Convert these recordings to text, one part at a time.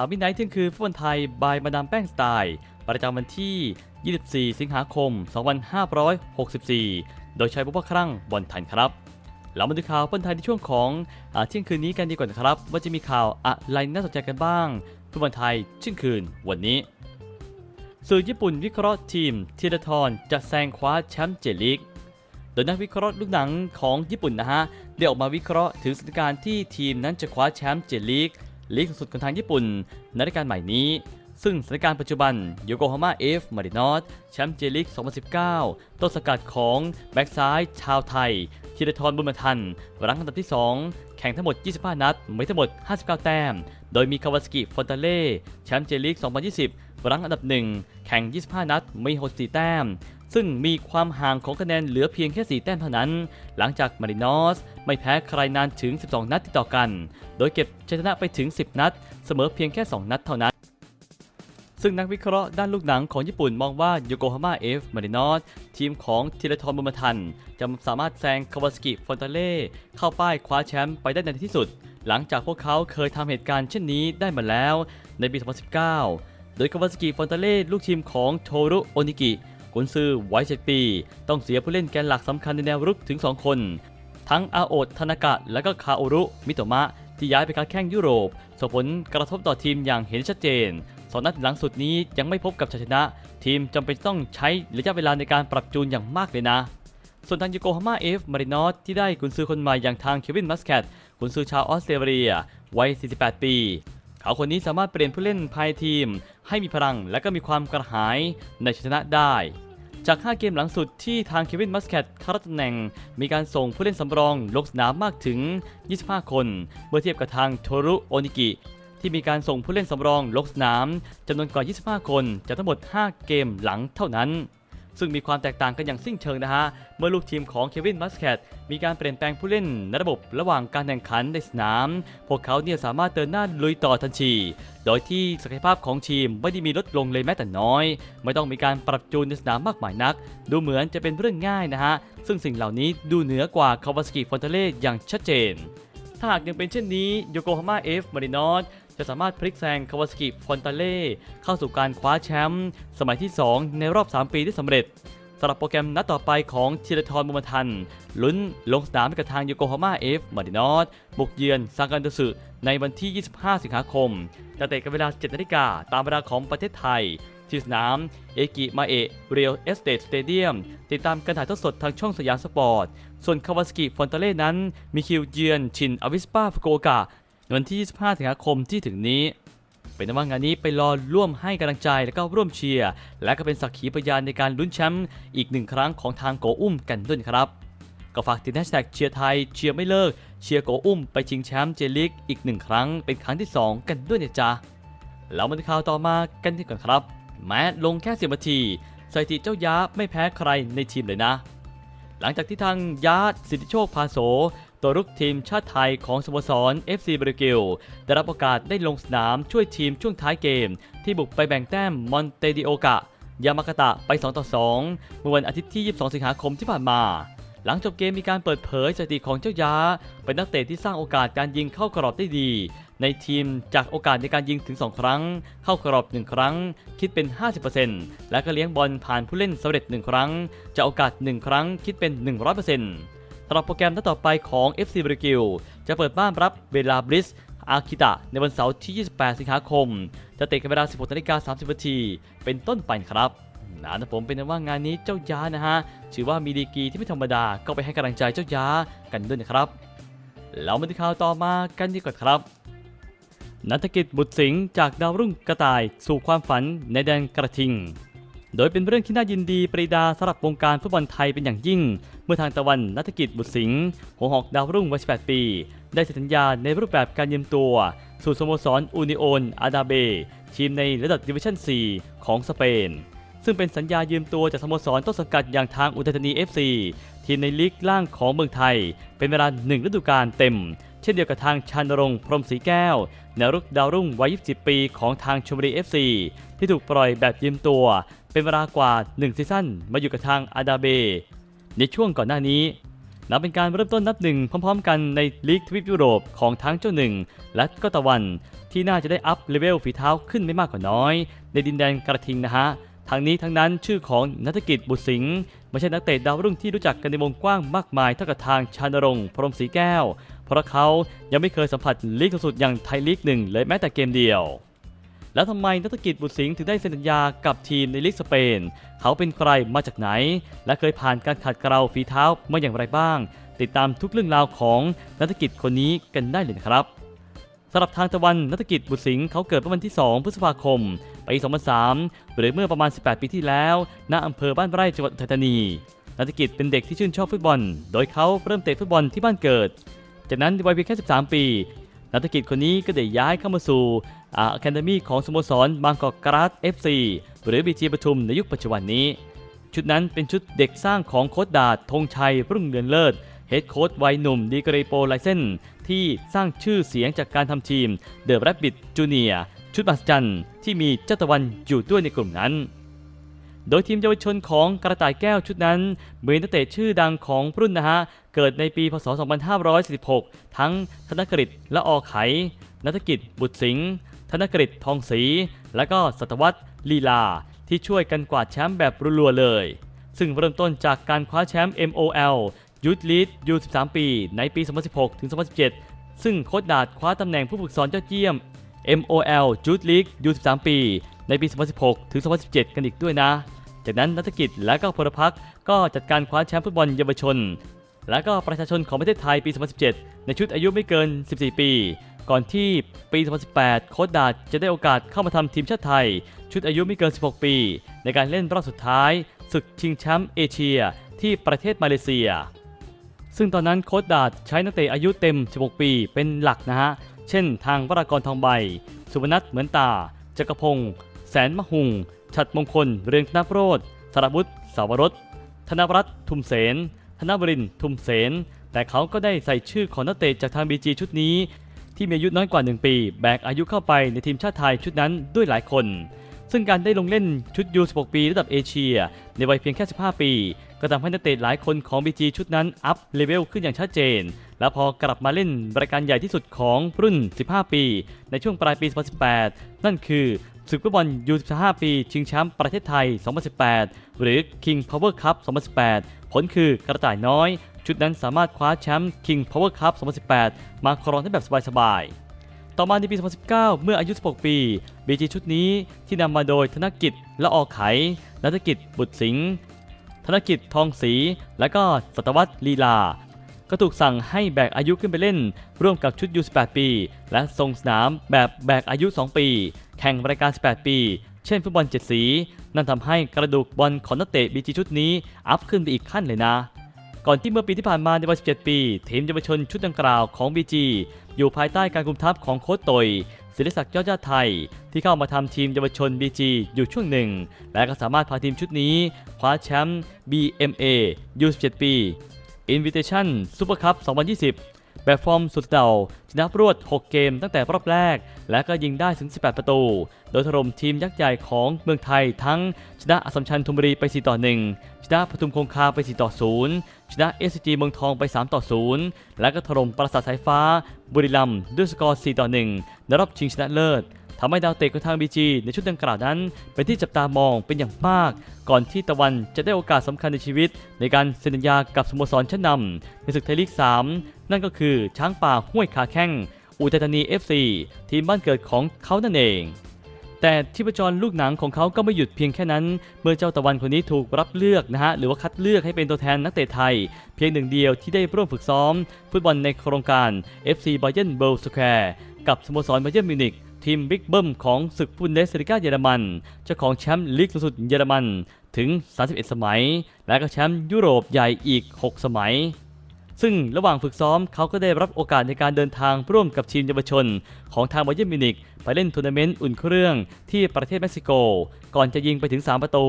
ข่าวมิดไนท์เที่ยงคืนฟุตบอลไทยบายมาดามแป้งสไตล์ประจำวันที่ 24 สิงหาคม 2564 โดยใช้บุพครั่งบอลไทยครับเรามาดูข่าวฟุตบอลไทยในช่วงของอเที่ยงคืนนี้กันดีกว่านะครับ ว่าจะมีข่าวอะไรน่าสนใจกันบ้างฟุตบอลไทยเที่ยงคืนวันนี้สื่อญี่ปุ่นวิเคราะห์ทีมธีรทรจะแซงคว้าแชมป์เจลีกโดยนักวิเคราะห์ลูกหนังของญี่ปุ่นนะฮะได้ออกมาวิเคราะห์ถึงสถานการณ์ที่ทีมนั้นจะคว้าแชมป์เจลีก ลีกสูงสุดของทางญี่ปุ่นในฤดูกาลใหม่นี้ ซึ่งสถานการณ์ปัจจุบันโยโกฮาม่าเอฟมารินอสแชมป์เจลีก2019 ต้นสกัดของแบ็กซ้ายชาวไทยธีรทรบุญมาทันรั้งอันดับที่ 2 แข่งทั้งหมด 25 นัดไมีทั้งหมด 59 แต้ม โดยมีคาวาสกิฟอนตาเล่แชมป์เจลีก2020 รั้งอันดับ 1 แข่ง 25 นัดมี64 แต้ม ซึ่งมีความห่างของคะแนนเหลือเพียงแค่ 4 แต้มเท่านั้น หลังจากมารินอสไม่แพ้ใครนานถึง 12 นัดติดต่อกัน โดยเก็บชัยชนะไปถึง 10 นัด เสมอเพียงแค่ 2 นัดเท่านั้น ซึ่งนักวิเคราะห์ด้านลูกหนังของญี่ปุ่นมองว่าโยโกฮาม่าเอฟมารินอสทีมของธีรทรบุมทัน จะสามารถแซงคาวาสกิฟอนตาเล่เข้าป้ายคว้าแชมป์ไปได้ในที่สุด หลังจากพวกเขาเคยทำเหตุการณ์เช่นนี้ได้มาแล้วในปี 2019 โดยคาวาสกิฟอนตาเล่ลูกทีมของโทรุโอนิกิ กุนซือวัย7ปี ต้องเสียผู้เล่นแกนหลักสำคัญในแนวรุกถึง 2 คน ทั้งอาโอตทานากะ และก็คาโอรุ มิโตมะ ที่ย้ายไปค้าแข้งยุโรป ส่งผลกระทบต่อทีมอย่างเห็นชัดเจนสองนัดหลังสุดนี้ยังไม่พบกับชัยชนะ ทีมจำเป็นต้องใช้ระยะเวลาในการปรับจูนอย่างมากเลยนะ ส่วนทางโยโกฮาม่าเอฟมารินอสที่ได้กุนซือคนใหม่อย่างทางเควินมัสแคทกุนซือชาวออสเตรเลียวัย 48 ปี เขาคนนี้สามารถเปลี่ยนผู้เล่นภายทีม ให้มีพลังและก็มีความกระหายในชนะได้ จาก 5 เกมหลังสุดที่ทางเควินมัสแคทเข้ารับตำแหน่ง มีการส่งผู้เล่นสำรองลงสนามมากถึง 25 คน เมื่อเทียบกับทางโทรุโอนิกิที่มีการส่งผู้เล่นสำรองลงสนามจำนวนกว่า 25 คนจากทั้งหมด 5 เกมหลังเท่านั้น ซึ่งมีความแตกต่างกันอย่างสิ้นเชิงนะฮะ เมื่อลูกทีมของเควินมัสแคทมีการเปลี่ยนแปลงผู้เล่นในระบบระหว่างการแข่งขันในสนาม พวกเขาเนี่ยสามารถเดินหน้าลุยต่อทันที โดยที่ศักยภาพของทีมไม่ได้มีลดลงเลยแม้แต่น้อย ไม่ต้องมีการปรับจูนในสนามมากมายนัก ดูเหมือนจะเป็นเรื่องง่ายนะฮะ ซึ่งสิ่งเหล่านี้ดูเหนือกว่าคาวาสกิฟอนเทเล่อย่างชัดเจนถ้าหากยังเป็นเช่นนี้โยโกฮาม่าเอฟมารินอส จะสามารถพลิกแซงคาวาสกิฟอนตาเล่เข้าสู่การคว้าแชมป์สมัยที่ 2 ในรอบ 3 ปีได้สำเร็จสำหรับโปรแกรมนัดต่อไปของธีรทรบุญมทัน ลุ้นลงสนามกับทางโยโกฮาม่าเอฟมารินอสบุกเยือนซากันโดสึในวันที่ 25 สิงหาคม จะเตะกันเวลา 7 นาฬิกาตามเวลาของประเทศไทย ที่สนามเอกิมาเอะเรียลเอสเตสเตเดียมติดตามการถ่ายทอดสดทางช่องสยามสปอร์ต ส่วนคาวาสกิฟอนตาเล่นั้น มีคิวเยือนชินอวิสปาฟุกุโอกะ วันที่ 25 สิงหาคมที่ถึงนี้ เป็นว่างานนี้ไปรอร่วมให้กำลังใจและก็ร่วมเชียร์ และก็เป็นสักขีพยานในการลุ้นแชมป์อีกหนึ่งครั้งของทางโกอุ้มกันด้วยครับ ก็ฝากติดแฮชแท็กเชียร์ไทยเชียร์ไม่เลิกเชียร์โกอุ้มไปชิงแชมป์เจลิกอีกหนึ่งครั้งเป็นครั้งที่ 2 กันด้วยนะจ๊ะเรามาดูข่าวต่อมากันดีกว่าครับแม้ลงแค่สิบนาทีสถิติเจ้าย้าไม่แพ้ใครในทีมเลยนะ หลังจากที่ทางยาสิทธิโชคพาโส ตัวรุกทีมชาติไทยของสโมสร FC บริกิลได้รับโอกาสได้ลงสนามช่วยทีมช่วงท้ายเกม ที่บุกไปแบ่งแต้มมอนเตดิโอกะ ยามากาตะไป 2 ต่อ 2 เมื่อวันอาทิตย์ที่ 22 สิงหาคมที่ผ่านมา หลังจบเกมมีการเปิดเผยสถิติของเจ้ายา เป็นนักเตะที่สร้างโอกาสการยิงเข้ากรอบได้ดี ในทีมจากโอกาสในการยิงถึง 2 ครั้ง เข้ากรอบ 1 ครั้ง คิดเป็น 50%และก็เลี้ยงบอลผ่านผู้เล่นสำเร็จ 1 ครั้งจากโอกาส 1 ครั้งคิดเป็น 100% สำหรับโปรแกรมนัดต่อไปของ FC บริกิลจะเปิดบ้านรับเวลาบริสอาคิตะในวันเสาร์ที่ 28 สิงหาคม จะเตะกันเวลา 16นาฬิกา30นาทีเป็นต้นไปครับนะผมเป็นว่างานนี้เจ้าย้านะฮะถือว่ามีดีกีที่ไม่ธรรมดาก็ไปให้กำลังใจเจ้าย้ากันด้วยนะครับเรามาดูข่าวต่อมากันดีกว่าครับ นัฐกิจบุตรสิงห์จากดาวรุ่งกระต่ายสู่ความฝันในแดนกระทิง โดยเป็นเรื่องที่น่ายินดีปรีดาสำหรับวงการฟุตบอลไทยเป็นอย่างยิ่ง เมื่อทางตะวันนัฐกิจบุตรสิงห์หัวหอกดาวรุ่งวัย 18 ปี ได้เซ็นสัญญาในรูปแบบการยืมตัว สู่สโมสรอูนิโอนอาดาเบทีมในระดับดิวิชั่น 4 ของสเปน ซึ่งเป็นสัญญายืมตัวจากสโมสรต้นสังกัดอย่างทางอุทัยธานี FC ทีมในลีกล่างของเมืองไทย เป็นเวลาหนึ่งฤดูกาลเต็ม เช่นเดียวกับทางชานรงพรหมศรีแก้วแนวรุกดาวรุ่งวัย 20 ปีของทางชมบุรี FC ที่ถูกปล่อยแบบยืมตัว เป็นเวลากว่า 1 ซีซั่นมาอยู่กับทางอาดาเบ ในช่วงก่อนหน้านี้ นับเป็นการเริ่มต้นนับหนึ่งพร้อมๆ กันในลีกทวีปยุโรปของทั้งเจ้าหนึ่ง และก็ตะวันที่น่าจะได้อัพเลเวลฝีเท้าขึ้นไม่มากกว่าน้อย ในดินแดนกระทิงนะฮะทางนี้ทั้งนั้นชื่อของนัฐกิจบุตรสิงห์ไม่ใช่นักเตะดาวรุ่งที่รู้จักกันในวงกว้างมากมายเท่ากับทางชานรงค์พรหมศรีแก้ว เพราะเขายังไม่เคยสัมผัสลีกสุดอย่างไทยลีกหนึ่งเลยแม้แต่เกมเดียว แล้วทำไมนัฐกิจบุตรสิงห์ถึงได้เซ็นสัญญากับทีมในลีกสเปน เขาเป็นใครมาจากไหน และเคยผ่านการขัดเกลาฝีเท้ามาอย่างไรบ้าง ติดตามทุกเรื่องราวของนัฐกิจคนนี้กันได้เลยนะครับสำหรับทางตะวันนัฐกิจบุตรสิงห์เขาเกิดเมื่อวันที่ 2 พฤษภาคมปี2003 หรือเมื่อประมาณ 18 ปีที่แล้วณอำเภอบ้านไร่จังหวัดอุทัยธานีนัฐกิจเป็นเด็กที่ชื่นชอบฟุตบอล โดยเขาเริ่มเตะฟุตบอลที่บ้านเกิด จากนั้นในวัยเพียงแค่ 13 ปี นัฐกิจคนนี้ก็ได้ย้ายเข้ามาสู่อะคาเดมี่ของสโมสรบางกอกกราส FC หรือบีจีปทุมในยุคปัจจุบันนี้ ชุดนั้นเป็นชุดเด็กสร้างของโค้ชดาดธงชัยรุ่งเรืองเลิศเฮดโค้ชวัยหนุ่มดีกรีโปรไลเซนที่สร้างชื่อเสียงจากการทำทีมเดอะแรบบิทจูเนียชุดมหัศจรรย์ที่มีเจ้าตะวันอยู่ด้วยในกลุ่มนั้น โดยทีมเยาวชนของกระต่ายแก้วชุดนั้นมีนักเตะชื่อดังของรุ่นนะฮะ เกิดในปีพศ 2546 ทั้งธนกฤษและออไข นัฐกิจบุตรสิงห์ธนกฤษทองศรีและก็สัตวัตลีลา ที่ช่วยกันกวาดแชมป์แบบรัวๆเลย ซึ่งเริ่มต้นจากการคว้าแชมป์ MOL ยูทลีดยู13 ปี ในปี 2016 ถึง 2017 ซึ่งโค้ชดาดคว้าตำแหน่งผู้ฝึกสอนยอดเยี่ยม MOL Youth League U13 ปี ในปี 2016 ถึง 2017 กันอีกด้วยนะ จากนั้นนัฐกิจและก็พลพักก็จัดการคว้าแชมป์ฟุตบอลเยาวชน และก็ประชาชนของประเทศไทยปี 2017 ในชุดอายุไม่เกิน 14 ปี ก่อนที่ปี 2018 โค้ชดาดจะได้โอกาสเข้ามาทำทีมชาติไทย ชุดอายุไม่เกิน 16 ปี ในการเล่นรอบสุดท้ายศึกชิงแชมป์เอเชีย ที่ประเทศมาเลเซีย ซึ่งตอนนั้นโค้ชดาดใช้นักเตะอายุเต็ม 16 ปีเป็นหลักนะฮะ เช่น ทางวรากรทองใบ สุวรรณัทเหมือนตา จักรพงศ์ แสนมหุงฉัดมงคล เรืองธนโรธสารวุฒิสาวรสธนรัตน์ทุมเสน ธนบรินทร์ทุมเสน แต่เขาก็ได้ใส่ชื่อของนักเตะจากทางบีจีชุดนี้ ที่มีอายุน้อยกว่า 1 ปี แบกอายุเข้าไปในทีมชาติไทยชุดนั้นด้วยหลายคน ซึ่งการได้ลงเล่นชุดยู16 ปีระดับเอเชีย ในวัยเพียงแค่ 15 ปี ก็ทำให้นักเตะหลายคนของ BG ชุดนั้นอัพเลเวลขึ้นอย่างชัดเจน และพอกลับมาเล่นรายการใหญ่ที่สุดของรุ่น 15 ปี ในช่วงปลายปี 2018 นั่นคือ ศึกฟุตบอลยู15 ปี ชิงแชมป์ประเทศไทย 2018 หรือ King Power Cup 2018 ผลคือกระต่ายน้อย ชุดนั้นสามารถคว้าแชมป์ King Power Cup 2018 มาครองได้แบบสบายๆ ต่อมาในปี 2019 เมื่ออายุ 16 ปี BG ชุดนี้ที่นำมาโดยธนกิจและออไขนัฐกิจบุตรสิงห์ธนกิจทองศรีและก็สัตวัตลีลา ก็ถูกสั่งให้แบกอายุขึ้นไปเล่น ร่วมกับชุดยู18 ปี และทรงสนามแบบแบกอายุ 2 ปี แข่งรายการ 18 ปี เช่นฟุตบอล7สี นั่นทำให้กระดูกบอลของนักเตะบีจีชุดนี้อัพขึ้นไปอีกขั้นเลยนะ ก่อนที่เมื่อปีที่ผ่านมาในวัย17 ปี ทีมเยาวชนชุดดังกล่าวของ BG อยู่ภายใต้การคุมทัพของโค้ชตยศิริศักดิ์ยอดญาติไทย ที่เข้ามาทำทีมเยาวชน BG อยู่ช่วงหนึ่ง และก็สามารถพาทีมชุดนี้ คว้าแชมป์ BMA U17 ปี Invitation Super Cup 2020 แบบฟอร์มสุดเดาชนะรวด 6 เกมตั้งแต่รอบแรก และก็ยิงได้ถึง 18 ประตู โดยถล่มทีมยักษ์ใหญ่ของเมืองไทยทั้งชนะอสสัมชัญธนบุรีไป 4 ต่อ 1 ชนะปทุมคงคาไป 4 ต่อ 0 ชนะ SCG เมืองทองไป 3 ต่อ 0 และก็ถล่มปราสาทสายฟ้าบุรีรัมย์ด้วยสกอร์ 4 ต่อ 1 ในรอบชิงชนะเลิศ ทำให้ดาวเตะของทาง BG ในชุดดังกล่าวนั้น เป็นที่จับตามองเป็นอย่างมาก ก่อนที่ตะวันจะได้โอกาสสำคัญในชีวิต ในการเซ็นสัญญากับสโมสรชั้นนำในศึกไทยลีก 3 นั่นก็คือช้างป่าห้วยขาแข้งอุทัยธานี FC ทีมบ้านเกิดของเขานั่นเอง แต่ที่ประจรลูกหนังของเขาก็ไม่หยุดเพียงแค่นั้น เมื่อเจ้าตะวันคนนี้ถูกรับเลือกนะฮะ หรือว่าคัดเลือกให้เป็นตัวแทนนักเตะไทย เพียงหนึ่งเดียวที่ได้ร่วมฝึกซ้อม ฟุตบอลในโครงการ FC Bayern b o l Square กับสโมสร Bayern Munich ทีมบิ๊กเบิ้มของศึกฟุนเดสลิก้าเยอรมัน เจ้าของแชมป์ลีกสูงสุดเยอรมันถึง 31 สมัย และก็แชมป์ยุโรปใหญ่อีก 6 สมัย ซึ่งระหว่างฝึกซ้อมเขาก็ได้รับโอกาสในการเดินทางร่วมกับทีมเยาวชน ของทางบาเยิร์นมิวนิกไปเล่นทัวร์นาเมนต์อุ่นเครื่องที่ประเทศเม็กซิโก ก่อนจะยิงไปถึง 3 ประตู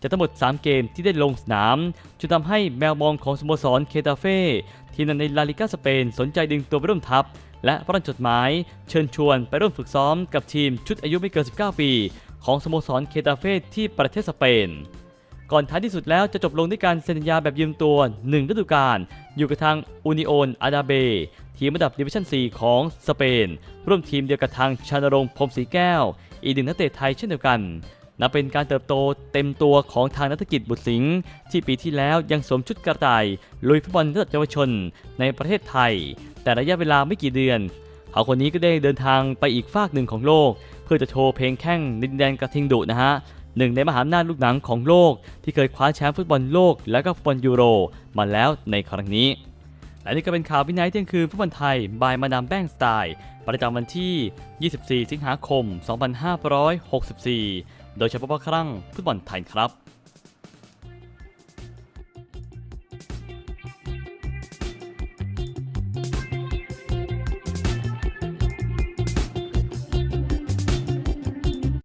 จากทั้งหมด 3 เกมที่ได้ลงสนามจนทำให้แมวมองของสโมสรเคตาเฟ่ทีมในลาลิก้าสเปนสนใจดึงตัวไปร่วมทัพ และพร่อนจดหมายเชิญชวนไปร่วมฝึกซ้อมกับทีมชุดอายุไม่เกิน 19 ปี ของสโมสรเคตาเฟ่ที่ประเทศสเปน ก่อนท้ายที่สุดแล้วจะจบลงด้วยการเซ็นสัญญาแบบยืมตัว 1 ฤดูกาลอยู่กับทางอูนิโอนอาดาเบทีมระดับดิวิชั่น 4 ของสเปน ร่วมทีมเดียวกับทางชานรงพรมศรีแก้ว อีกหนึ่งนักเตะไทยเช่นเดียวกัน นับเป็นการเติบโตเต็มตัวของทางนักธกิจบุตรสิงห์ที่ปีที่แล้วยังสวมชุดกระต่ายลุยฟุตบอลระดับเยาวชนในประเทศไทย แต่ระยะเวลาไม่กี่เดือนเขาคนนี้ก็ได้เดินทางไปอีกฟากหนึ่งของโลก เพื่อจะโชว์เพลงแข้งดินแดนกระทิงดุนะฮะหนึ่งในมหาอำนาจลูกหนังของโลก ที่เคยคว้าแชมป์ฟุตบอลโลก และก็ฟุตบอลยูโร มาแล้วในครั้งนี้ และนี่ก็เป็นข่าววินัยเที่ยงคืนฟุตบอลไทยบายมาดามแป้งสไตล์ ประจำวันที่ 24 สิงหาคม 2564 โดยเฉพาะครั้งฟุตบอลไทยครับ